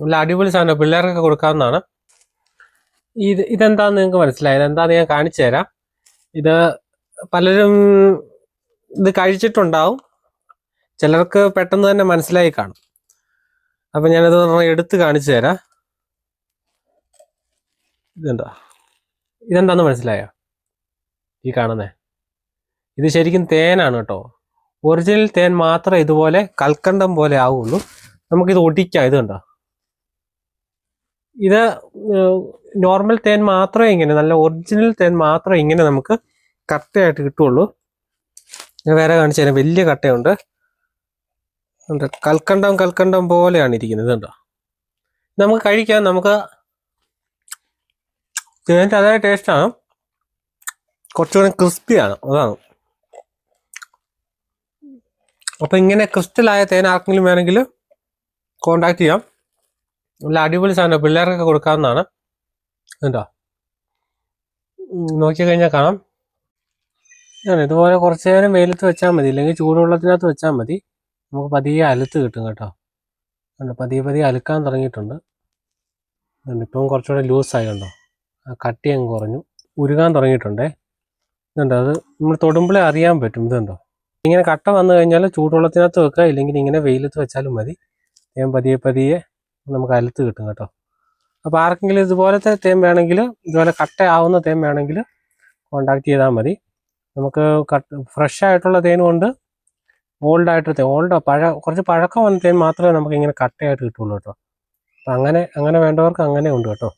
നല്ല അടിപൊളി സാധനം. പിള്ളേർക്കൊക്കെ കൊടുക്കാവുന്നതാണ്. ഇത് ഇതെന്താന്ന് നിങ്ങൾക്ക് മനസ്സിലായി ഇതെന്താന്ന് ഞാൻ കാണിച്ചു തരാം. ഇത് പലരും ഇത് കഴിച്ചിട്ടുണ്ടാവും. ചിലർക്ക് പെട്ടെന്ന് തന്നെ മനസ്സിലായി കാണും. അപ്പൊ ഞാനത് എടുത്ത് കാണിച്ചു തരാം. ഇതെന്താ? ഇതെന്താന്ന് മനസ്സിലായോ? ഈ കാണുന്നേ. ഇത് ശരിക്കും തേനാണ് കേട്ടോ. ഒറിജിനൽ തേൻ മാത്രമേ ഇതുപോലെ കൽക്കണ്ടം പോലെ ആവുള്ളൂ. നമുക്കിത് ഒടിക്കാം. ഇത് കണ്ടോ? ഇത് നോർമൽ തേൻ മാത്രമേ ഇങ്ങനെ നല്ല ഒറിജിനൽ തേൻ മാത്രമേ ഇങ്ങനെ നമുക്ക് കട്ടയായിട്ട് കിട്ടുള്ളൂ. വേറെ കാണിച്ചു തരാം. വലിയ കട്ടയുണ്ട്. കൽക്കണ്ടം കൽക്കണ്ടം പോലെയാണ് ഇരിക്കുന്നത് കണ്ടോ? നമുക്ക് കഴിക്കാം. നമുക്ക് തേന്റെ അതേ ടേസ്റ്റാണ് കുറച്ചുകൂടെ ക്രിസ്പിയാണ് അതാണ്. അപ്പം ഇങ്ങനെ ക്രിസ്റ്റലായ തേൻ ആർക്കെങ്കിലും വേണമെങ്കിൽ കോണ്ടാക്ട് ചെയ്യാം. നല്ല അടിപൊളി സാധനം. പിള്ളേർക്കൊക്കെ കൊടുക്കാവുന്നതാണ്. എന്താ നോക്കി കഴിഞ്ഞാൽ കാണാം. ഇതുപോലെ കുറച്ച് നേരം വെയിലത്ത് വെച്ചാൽ മതി. ഇല്ലെങ്കിൽ ചൂടുവെള്ളത്തിനകത്ത് വെച്ചാൽ മതി. നമുക്ക് പതിയെ അലുത്ത് കിട്ടും കേട്ടോ. കണ്ടോ? പതിയെ പതിയെ അലുക്കാൻ തുടങ്ങിയിട്ടുണ്ട്. ഇപ്പം കുറച്ചുകൂടെ ലൂസായി കണ്ടോ? ആ കട്ടി അങ്ങ് കുറഞ്ഞു. ഉരുകാൻ തുടങ്ങിയിട്ടുണ്ടേ. ഇതുണ്ടോ. അത് നമ്മൾ തൊടുമ്പോഴേ അറിയാൻ പറ്റും. ഇതുണ്ടോ? ഇങ്ങനെ കട്ട വന്നു കഴിഞ്ഞാൽ ചൂടുവെള്ളത്തിനകത്ത് വെക്കുക. ഇല്ലെങ്കിൽ ഇങ്ങനെ വെയിലത്ത് വെച്ചാലും മതി. ഞാൻ പതിയെ പതിയെ നമുക്ക് അലത്ത് കിട്ടും കേട്ടോ. അപ്പോൾ ആർക്കെങ്കിലും ഇതുപോലത്തെ തേൻ വേണമെങ്കിൽ ഇതുപോലെ കട്ടയാവുന്ന തേൻ വേണമെങ്കിൽ കോണ്ടാക്ട് ചെയ്താൽ മതി. നമുക്ക് കട്ട് ഫ്രഷ് ആയിട്ടുള്ള തേൻ കൊണ്ട് ഓൾഡ് ആയിട്ട് തേൻ ഓൾഡ് പഴ കുറച്ച് പഴക്കം വന്ന തേൻ മാത്രമേ നമുക്ക് ഇങ്ങനെ കട്ടയായിട്ട് കിട്ടുള്ളൂ കേട്ടോ. അപ്പം അങ്ങനെ അങ്ങനെ വേണ്ടവർക്ക് അങ്ങനെ ഉണ്ട് കേട്ടോ.